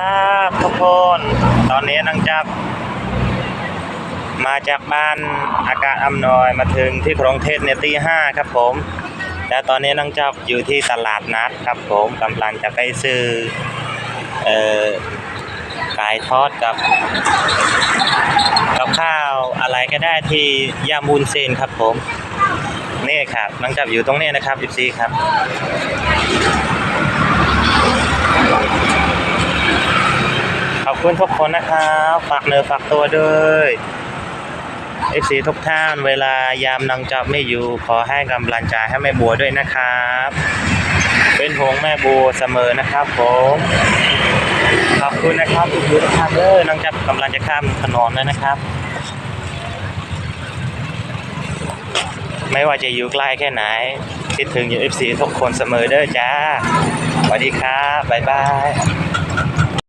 ครับทุกคนตอนนี้นังจับ มาจากบ้านอากาศอำนวยมาถึงที่กรุงเทพเนี่ยตีห้าครับผมและตอนนี้นังจับอยู่ที่ตลาดนัดครับผมกำลังจะไปซื้อเอ่อไก่ทอดกับกับข้าวอะไรก็ได้ที่ยามูนเซนครับผมนี่ครับนังจับอยู่ตรงนี้นะครับอีซีครับ ขอบคุณทุกคนนะครับฝากเนื้อฝากตัวด้วยเอฟซีทุกท่านเวลายามนางจับไม่อยู่ ขอให้กำลังใจให้แม่บัวด้วยนะครับ เป็นห่วงแม่บัวเสมอนะครับผมขอบคุณนะครับทุกทุกท่านเลยนางจับกำลังจะข้ามถนนแล้วนะครับ ไม่ว่าจะอยู่ใกล้แค่ไหน คิดถึงอยู่เอฟซีทุกคนเสมอเด้อจ้าสวัสดีครับบ๊ายบาย